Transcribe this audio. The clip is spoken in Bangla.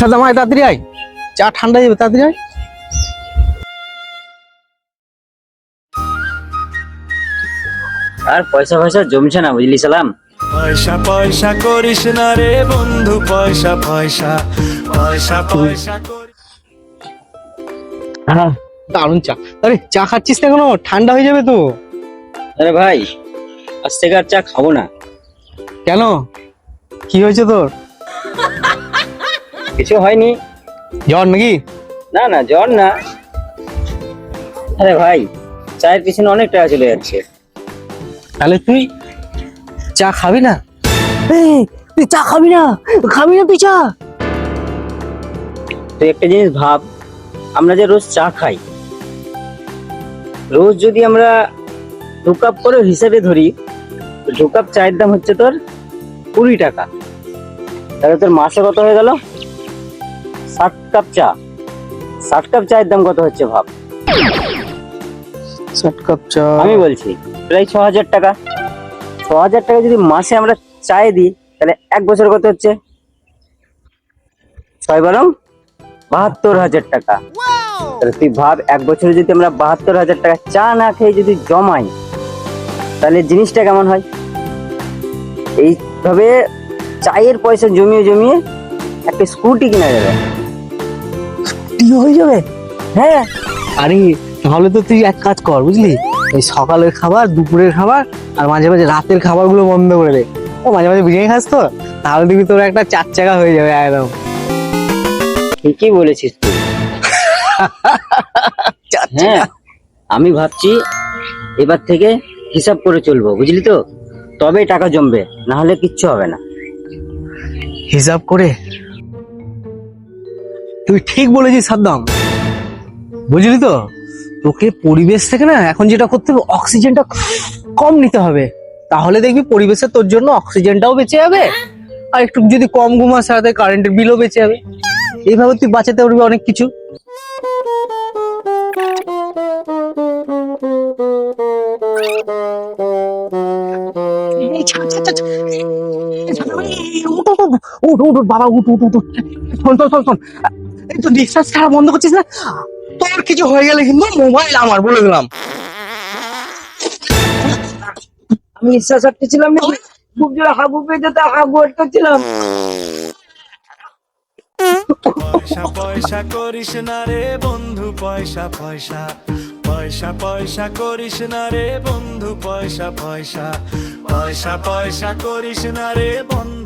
সাদাম তাড়াতাড়ি আয়। চা ঠান্ডা যাবে তাড়াতাড়ি আয়। আর পয়সা পয়সা জমছে না বুঝলি সালাম? পয়সা পয়সা করিস না রে বন্ধু পয়সা পয়সা পয়সা পয়সা করিস। হ্যাঁ দারুণ চা। আরে চা খাচ্ছিস না কোনো? ঠান্ডা হয়ে যাবে তো। আরে ভাই আজ থেকে আর চা খাব না। কেন? কি হয়েছে তোর? কিছু হয়নি। জ্বর নাকি? না না জ্বর না। আরে ভাই চায়ের পিছনে অনেক টাকা চলে যাচ্ছে। তাহলে তুই চা খাবি না? তুই চা খাবি না? খাবি না তুই চা? তুই একটা জিনিস ভাব আমরা যে রোজ চা খাই রোজ যদি আমরা দু কাপ করে হিসাবে ধরি দু কাপ চায়ের দাম হচ্ছে তোর কুড়ি টাকা। তাহলে তোর মাসে কত হয়ে গেল? ষাট কাপ চা। ষাট কাপ চায়ের দাম কত হচ্ছে ভাব? ষাট কাপ চা। আমি বলছি প্রায় ছ হাজার টাকা। ছ হাজার টাকা যদি মাসে আমরা চায়ে দিই তাহলে এক বছর কত হচ্ছে? ছয় বরং বাহাত্তর হাজার টাকা। তাহলে তুই ভাব এক বছরে যদি আমরা বাহাত্তর হাজার টাকা চা না খেয়ে যদি জমাই তাহলে জিনিসটা কেমন হয়? এইভাবে চায়ের পয়সা জমিয়ে জমিয়ে একটা স্কুটি কিনা যাবে। কি হয়ে যাবে? হ্যাঁ। আরে তাহলে তো তুই এক কাজ কর বুঝলি? এই সকালের খাবার দুপুরের খাবার আর মাঝে মাঝে রাতের খাবারগুলো বন্ধ করে দে। ও মাঝে মাঝে বিরিয়ানি খাস তো? তাহলে দেখবি তোর একটা চার চাকা হয়ে যাবে একদম। ঠিকই বলেছিস তুই। হ্যাঁ আমি ভাবছি এবার থেকে হিসাব করে চলবো বুঝলি তো? তবে টাকা জমবে না হলে কিচ্ছু হবে না। হিসাব করে? তুই ঠিক বলেছিস, সাদ্দাম। বুঝলি তো? তোকে পরিবেশ থেকে না, এখন যেটা করতে হবে, অক্সিজেনটা কম নিতে হবে। তাহলে দেখবি পরিবেশে তোর জন্য অক্সিজেনটাও বেঁচে যাবে, আর একটু যদি কম ঘুমাস সাথে কারেন্টের বিলও বেঁচে যাবে। এইভাবে তুই বাঁচাতে পারবি অনেক কিছু। বাবা, উঠ উঠ উঠ শোন শোন শোন। এই তো নিঃশ্বাস ছাড়া বন্ধ করছিস না? তোর কিছু হয়ে গেলে কিন্তু মোবাইল আমার বলে দিলাম। আমি নিঃশ্বাস আটকেছিলাম খুব জোরে হাবু পেয়ে যেতে হাবু আটকেছিলাম পয়সা পয়সা করিস না রে বন্ধু পয়সা পয়সা। পয়সা পয়সা করিস না রে বন্ধু পয়সা পয়সা। পয়সা পয়সা করিস না রে বন্ধু।